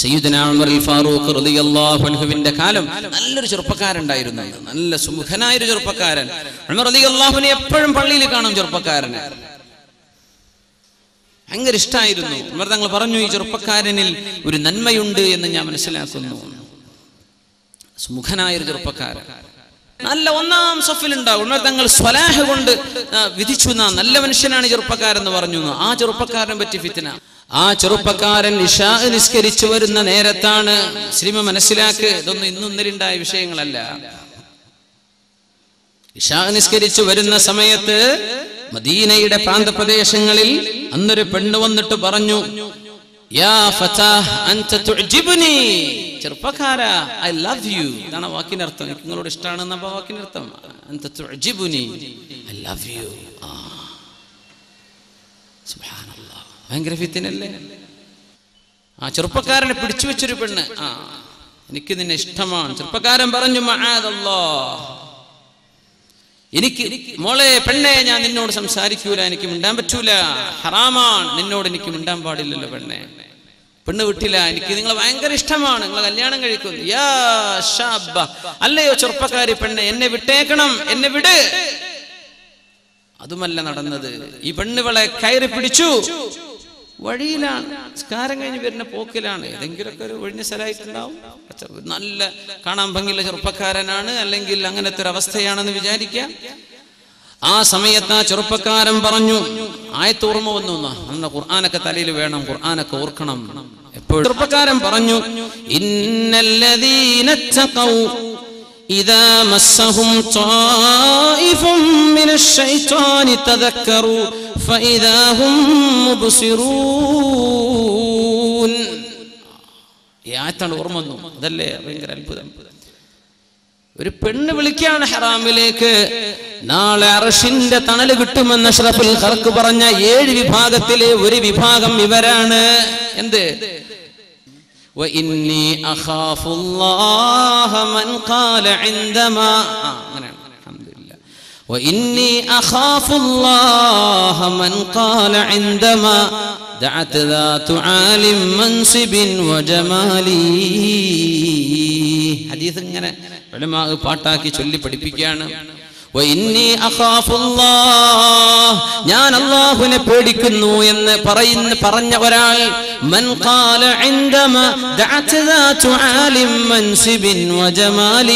സയ്യിദുന ഉമറുൽ ഫാറൂഖ് റളിയല്ലാഹു അൻഹുവിന്റെ കാലം നല്ലൊരു ചെറുപ്പക്കാരുണ്ടായിരുന്നു. നല്ല സുമുഖനായ ഒരു ചെറുപ്പക്കാരൻ. ഉമർ റളിയല്ലാഹുവിനെ എപ്പോഴും പള്ളിയിൽ കാണും ചെറുപ്പക്കാരനെ. ഭയങ്കര ഇഷ്ടമായിരുന്നു ഉമർ തങ്ങൾ പറഞ്ഞു ഈ ചെറുപ്പക്കാരനിൽ ഒരു നന്മയുണ്ട് എന്ന് ഞാൻ മനസ്സിലാക്കുന്നു. സുമുഖനായ ഒരു ചെറുപ്പക്കാരൻ. നല്ല ഒന്നാം സഫിൽ ഉണ്ടാവും തങ്ങൾ സ്വലാഹ കൊണ്ട് വിധിച്ചു നല്ല മനുഷ്യനാണ് എന്ന് പറഞ്ഞു ആ ചെറുപ്പക്കാരനെ പറ്റി ഫിത്തിന ആ ചെറുപ്പക്കാരൻ ഇഷാ നിസ്കരിച്ചു വരുന്ന നേരത്താണ്. ശ്രീമ മനസ്സിലാക്ക്. ഇതൊന്നും ഇന്നുന്നലുണ്ടായ വിഷയങ്ങളല്ല. ഇഷാ നിസ്കരിച്ചു വരുന്ന സമയത്ത് മദീനയുടെ പ്രാന്തപ്രദേശങ്ങളിൽ അന്നൊരു പെണ്ണ് വന്നിട്ട് പറഞ്ഞു ചെറുപ്പക്കാരാ ഐ ലവ് യു. ഇതാണ് വാക്കിന്റെ അർത്ഥം എനിക്ക് നിങ്ങളോട് ഇഷ്ടമാണെന്ന വാക്കിന്റെ അർത്ഥം ഐ ലവ് യു. ഭയങ്കര ഫിത്തിനല്ലേ? ആ ചെറുപ്പക്കാരനെ പിടിച്ചു വെച്ചൊരു പെണ്ണ്. ആ. എനിക്ക് നിന്നെ ഇഷ്ടമാണ്. ചെറുപ്പക്കാരൻ പറഞ്ഞു മആദല്ലാഹ് എനിക്ക് മോളെ പെണ്ണെ ഞാൻ നിന്നോട് സംസാരിക്കൂല എനിക്ക് മിണ്ടാൻ പറ്റൂല. ഹറാമാണ് നിന്നോട് എനിക്ക് മിണ്ടാൻ പാടില്ലല്ലോ പെണ്ണെ. പെണ്ണ് വിട്ടില്ല എനിക്ക് നിങ്ങളെ ഭയങ്കര ഇഷ്ടമാണ് നിങ്ങളെ കല്യാണം കഴിക്കുന്നു. യാ അല്ലയോ ചെറുപ്പക്കാരി പെണ്ണെ എന്നെ വിട്ടേക്കണം എന്നെ വിട്. അതുമല്ല നടന്നത്. ഈ പെണ്ണുകളെ കയറി പിടിച്ചു. വഴിയിലാണ്. സ്കാരം കഴിഞ്ഞ് വരുന്ന പോക്കിലാണ്. ഏതെങ്കിലുമൊക്കെ ഒരു ഒഴിഞ്ഞ സ്ഥലമായിട്ടുണ്ടാവും. നല്ല കാണാൻ ഭംഗിയുള്ള ചെറുപ്പക്കാരനാണ്. അല്ലെങ്കിൽ അങ്ങനത്തെ ഒരു അവസ്ഥയാണെന്ന് വിചാരിക്കാം. ആ സമയത്ത് ആ ചെറുപ്പക്കാരൻ പറഞ്ഞു ആയത്ത് ഓർമ്മ വന്നു അന്ന് ഖുർആാനൊക്കെ തലയിൽ വേണം. ഖുർആാനൊക്കെ ഓർക്കണം. ചെറുപ്പക്കാരൻ പറഞ്ഞു ഇന്നല്ലദീന ആയത്താണ് ഓർമ്മ വന്നു. അതല്ലേ? ഭയങ്കര അത്ഭുതം. ഒരു പെണ്ണ് വിളിക്കാണ് ഹറാമിലേക്ക്. നാളെ അറഷിന്റെ തണൽ കിട്ടുമെന്ന് അഷ്റഫുൽ ഹർക്ക് പറഞ്ഞ ഏഴ് വിഭാഗത്തിലെ ഒരു വിഭാഗം ഇവരാണ്. എന്ത്? അങ്ങനെയാണ്. الحمد لله. وإني أخاف الله من قال عندما دعت ذات عال منصب وجمالي ഹദീസ് ഇങ്ങനെ ഉലമാ പാട്ടാക്കി ചൊല്ലി പഠിപ്പിക്കുകയാണ് وإني أخاف الله ഞാൻ അള്ളാഹുവിനെ പേടിക്കുന്നു എന്ന് പറയുന്ന പറഞ്ഞ ഒരാൾ من قال عندما دعت ذات عال منصب وجمال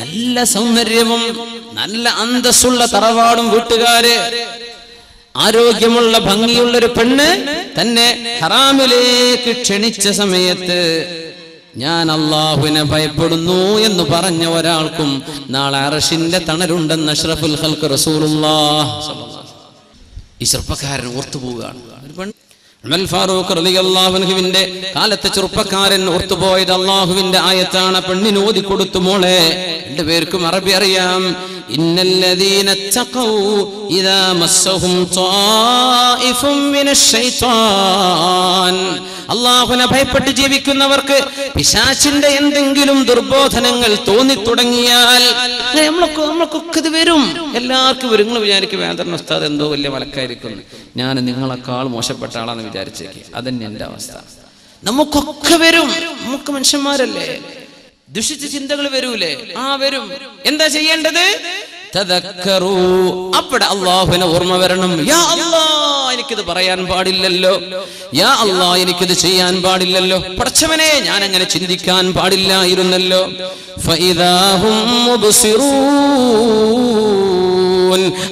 നല്ല സൗന്ദര്യവും നല്ല അന്തസ്സുള്ള തറവാടും വീട്ടുകാര് ആരോഗ്യമുള്ള ഭംഗിയുള്ള ഒരു പെണ്ണ് തന്നെ ഹറാമിലേക്ക് ക്ഷണിച്ച സമയത്ത് ഞാൻ അള്ളാഹുവിനെ ഭയപ്പെടുന്നു എന്ന് പറഞ്ഞ ഒരാൾക്കും നാളെ അറഷിന്റെ തണലുണ്ടെന്ന് അഷ്റഫുൽ ഹൽക്ക് റസൂറുള്ള ഈ ചെറുപ്പക്കാരൻ ഓർത്തുപോവുകയാണ് ഉമർ ഫാറൂഖ് കാലത്തെ ചെറുപ്പക്കാരൻ ഓർത്തുപോയത് അള്ളാഹുവിന്റെ ആയത്താണ്. പെണ്ണിന് ഓതി കൊടുത്തു മോളെ. രണ്ടുപേർക്കും അറബി അറിയാം. ഇന്നല്ലദീന തഖൗ ഇദാ മസ്സഹും ത്വായിഫും الشيطان അള്ളാഹുനെ ഭയപ്പെട്ട് ജീവിക്കുന്നവർക്ക് പിശാച്ചിന്റെ എന്തെങ്കിലും ദുർബോധനങ്ങൾ തോന്നി തുടങ്ങിയാൽ നമ്മളൊക്കെ നമ്മൾക്കൊക്കെ ഇത് വരും. എല്ലാവർക്കും വരും. നിങ്ങൾ വിചാരിക്കും വേദന ഉസ്താദ് എന്തോ വലിയ മലക്കായിരിക്കുന്നു ഞാൻ നിങ്ങളെക്കാൾ മോശപ്പെട്ട ആളാണെന്ന് വിചാരിച്ചേക്ക്. അതന്നെ എന്റെ അവസ്ഥ. നമുക്കൊക്കെ വരും. നമുക്ക് മനുഷ്യന്മാരല്ലേ? ദുഷിച്ച ചിന്തകൾ വരൂലേ? ആ വരും. എന്താ ചെയ്യേണ്ടത്. അവിടെ അള്ളാഹുവിനെ ഓർമ്മ വരണം. യാ അള്ളാ എനിക്കിത് പറയാൻ പാടില്ലല്ലോ. യാ അള്ളാ എനിക്കിത് ചെയ്യാൻ പാടില്ലല്ലോ. പടച്ചവനെ ഞാൻ അങ്ങനെ ചിന്തിക്കാൻ പാടില്ലായിരുന്നല്ലോ. ഫൈദാഹും.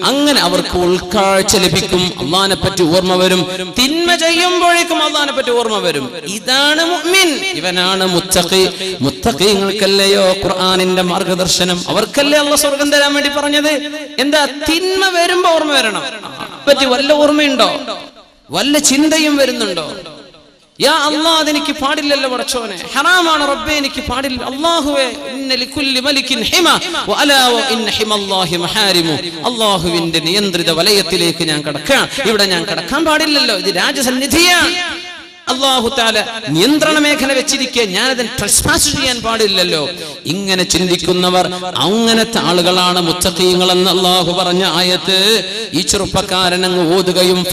അങ്ങനെ അവർക്ക് ഉൾക്കാഴ്ച ലഭിക്കും. അള്ളഹാനെ പറ്റി ഓർമ്മ വരും. തിന്മ ചെയ്യുമ്പോഴേക്കും അള്ളഹാനെ പറ്റി ഓർമ്മ വരും. ഇതാണ് മുഅ്മിൻ. ഇവനാണ് മുത്തഖി. മുത്തഖീങ്ങൾക്കല്ലയോ ഖുർആനിന്റെ മാർഗദർശനം? അവർക്കല്ലേ അള്ള സ്വർഗം തരാൻ വേണ്ടി പറഞ്ഞത്? എന്താ തിന്മ വരുമ്പോ ഓർമ്മ വരണം. പറ്റി വല്ല ഓർമ്മയുണ്ടോ? വല്ല ചിന്തയും വരുന്നുണ്ടോ? യാ അള്ളാഹ് അതെനിക്ക് പാടില്ലല്ലോ പടച്ചോനെ. ഹറാമാണ് റബ്ബെ എനിക്ക് പാടില്ല. അല്ലാഹുവേ അല്ലാഹുവിന്റെ നിയന്ത്രിത വലയത്തിലേക്ക് ഞാൻ കടക്കാം. ഇവിടെ ഞാൻ കടക്കാൻ പാടില്ലല്ലോ. ഇത് രാജസന്നിധിയാണ് താല നിയന്ത്രണ മേഖല വെച്ചിരിക്കെ ഞാനതിന് ട്രസ്പാസ് ചെയ്യാൻ പാടില്ലല്ലോ. ഇങ്ങനെ ചിന്തിക്കുന്നവർ അങ്ങനത്തെ ആളുകളാണ് മുത്തഖീങ്ങൾ എന്ന് അള്ളാഹു പറഞ്ഞ ആയത്ത്. ഈ ചെറുപ്പക്കാരൻ അങ്ങ് ഓതുകയും.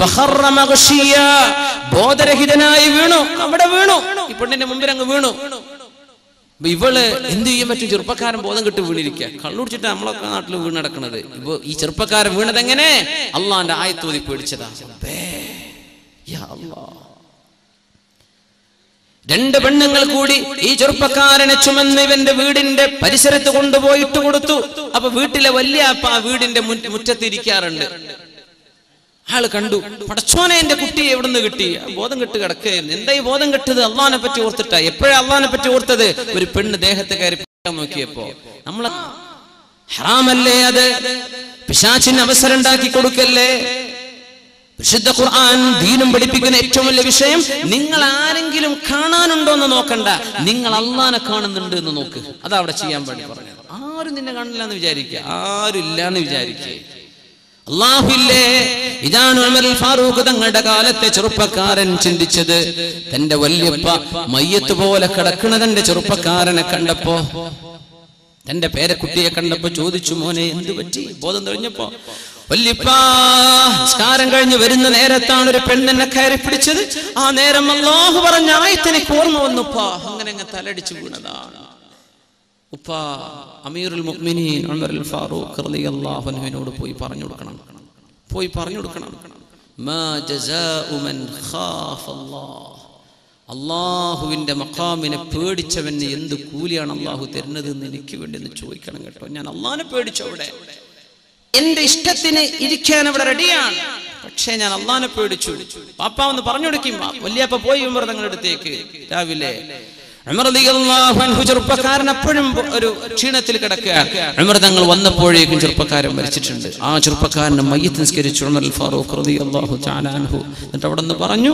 ബോധരഹിതനായി വീണു. അവിടെ വീണു. ഈ പെണ്ണിന്റെ മുമ്പിൽ അങ്ങ് വീണു. അപ്പൊ ഇവൾ എന്ത് ചെയ്യാൻ പറ്റും ചെറുപ്പക്കാരൻ ബോധം കിട്ട് വീണിരിക്കുക. കള്ളുടിച്ചിട്ട് നമ്മളൊക്കെ നാട്ടിൽ വീണ് നടക്കുന്നത് ഇപ്പൊ ഈ ചെറുപ്പക്കാരൻ വീണത് എങ്ങനെ? അള്ളാന്റെ ആയത്തോതി പേടിച്ചതാ. രണ്ട് പെണ്ണുങ്ങൾ കൂടി ഈ ചെറുപ്പക്കാരനെ ചുമന്ന് ഇവന്റെ വീടിന്റെ പരിസരത്ത് കൊണ്ടുപോയിട്ട് കൊടുത്തു. അപ്പൊ വീട്ടിലെ വലിയ അപ്പ ആ വീടിന്റെ മുറ്റത്തിരിക്കാറുണ്ട് ആൾ കണ്ടു. പടച്ചോനെ എന്റെ കുട്ടി എവിടുന്ന് കിട്ടി? ബോധം കെട്ട് കിടക്കുകയായിരുന്നു. എന്തായി ബോധം കെട്ടത്? അള്ളഹാനെ പറ്റി ഓർത്തിട്ടാ. എപ്പോഴാ അള്ളഹാനെ പറ്റി ഓർത്തത്? ഒരു പെണ്ണ് ദേഹത്തെ കയറി നോക്കിയപ്പോ നമ്മളെ ഹറാമല്ലേ അത്? പിശാച്ചിന് അവസരം ഉണ്ടാക്കി കൊടുക്കല്ലേ? വിശുദ്ധ ഖുർആൻ ദീനും പഠിപ്പിക്കുന്ന ഏറ്റവും വലിയ വിഷയം നിങ്ങൾ ആരെങ്കിലും കാണാനുണ്ടോ എന്ന് നോക്കണ്ട. നിങ്ങൾ അള്ളാനെ കാണുന്നുണ്ട് എന്ന് നോക്ക്. അതാ അവിടെ ചെയ്യാൻ വേണ്ടി പറഞ്ഞത്. ആരും നിന്നെ കാണില്ല എന്ന് വിചാരിക്കുക. ആരും ഇല്ല എന്ന് വിചാരിക്കുക. അള്ളാഹുല്ലേ ഇതാണ് ഉമർ ഫാറൂഖ് തങ്ങളുടെ കാലത്തെ ചെറുപ്പക്കാരൻ ചിന്തിച്ചത്. തന്റെ വല്യപ്പ മയ്യത്ത് പോലെ കിടക്കണ തന്റെ ചെറുപ്പക്കാരനെ കണ്ടപ്പോ തന്റെ പേരക്കുട്ടിയെ കണ്ടപ്പോ ചോദിച്ചു മോനെ എന്ത് പറ്റി? ബോധം തെളിഞ്ഞപ്പോ? വല്യപ്പാസ്കാരം കഴിഞ്ഞ് വരുന്ന നേരത്താണ് ഒരു പെണ്ണെന്നെ കയറി പിടിച്ചത്. ആ നേരം അള്ളാഹു പറഞ്ഞ ആയത്തിനെ കോർന്നു വന്നുപ്പാ അങ്ങനെ അങ്ങ് തലടിച്ചു വീണതാണ്. ഉപ്പ അമീറുൽ മുഅ്മിനീൻ അൽ ഫാറൂഖ് റളിയല്ലാഹു അൻഹുവിനോട് പോയി പറഞ്ഞു കൊടുക്കണം. പോയി പറഞ്ഞു കൊടുക്കണം. മാ ജസാഉ മൻ ഖാഫ അല്ലാഹ് അള്ളാഹുവിന്റെ മക്കാമിനെ പേടിച്ചവന് എന്ത് കൂലിയാണ് അള്ളാഹു തരുന്നത് എന്ന് എനിക്ക് വേണ്ടി ഒന്ന് ചോദിക്കണം കേട്ടോ. ഞാൻ അള്ളാഹിനെ പേടിച്ചു അവിടെ. എന്റെ ഇഷ്ടത്തിന് ഇരിക്കാൻ അവിടെ റെഡിയാണ്. പക്ഷേ ഞാൻ അള്ളാഹിനെ പേടിച്ചു. പാപ്പ ഒന്ന് പറഞ്ഞു കൊടുക്കും. വല്യപ്പ പോയി ഉമർ തങ്ങളുടെ അടുത്തേക്ക്. രാവിലെ ഉമർ ചെറുപ്പക്കാരൻ അപ്പോഴും ഒരു ക്ഷീണത്തിൽ കിടക്കുക. ഉമർ തങ്ങൾ വന്നപ്പോഴേക്കും ചെറുപ്പക്കാരൻ മരിച്ചിട്ടുണ്ട്. ആ ചെറുപ്പക്കാരനെ മയ്യത്ത് നിസ്കരിച്ചു ഉമർ ഫാറൂഖ് എന്നിട്ട് അവിടെ നിന്ന് പറഞ്ഞു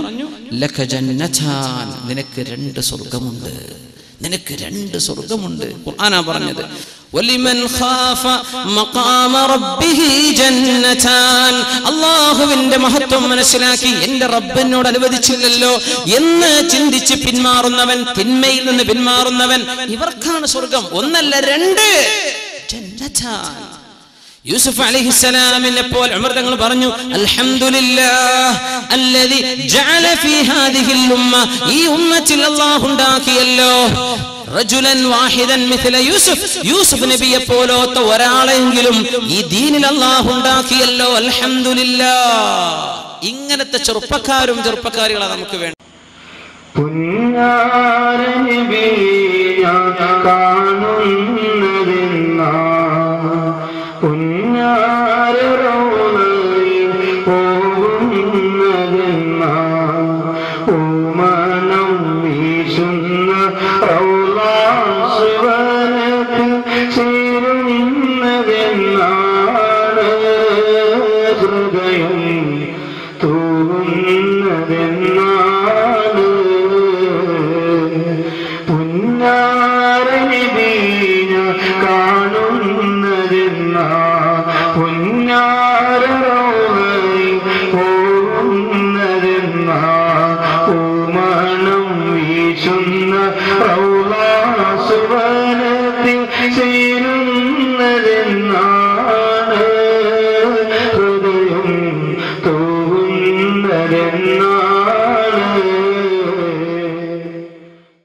നിനക്ക് രണ്ട് സ്വർഗമുണ്ട് നിനക്ക് രണ്ട് സ്വർഗമുണ്ട് ഖുർആനാ പറഞ്ഞത് വലിമൻ ഖാഫ മഖാമ റബ്ബിഹി ജന്നതാൻ അല്ലാഹുവിന്റെ മഹത്വം മനസ്സിലാക്കി എന്റെ റബ്ബിനോട് അനുവദിച്ചില്ലല്ലോ എന്ന് ചിന്തിച്ച് പിന്മാറുന്നവൻ തിന്മയിൽ നിന്ന് പിന്മാറുന്നവൻ ഇവർക്കാണ് സ്വർഗം ഒന്നല്ല രണ്ട്. ജന്നതാൻ യൂസുഫ് അലൈഹിസ്സലാമിനെ പോലെ ഉമർ തങ്ങൾ പറഞ്ഞു അൽഹംദുലില്ലാഹി ജഅല ഫീ ഹാദിഹിൽ ഉമ്മ. ഈ ഉമ്മത്തിൽ അല്ലാഹു റജുലൻ വാഹിദൻ മിഥല യൂസുഫ്. യൂസുഫ് നബിയെ പോലോത്ത ഒരാളെങ്കിലും ഈ ദീനിൽ അല്ലാഹു ഉണ്ടാക്കിയല്ലോ. അൽഹംദുലില്ലാഹ്. ഇങ്ങനത്തെ ചെറുപ്പക്കാരും ചെറുപ്പക്കാരികളാ നമുക്ക് വേണം പുഞ്ഞാരനിബിയ കാണുന്നതെന്നാ Oh. വീശുന്ന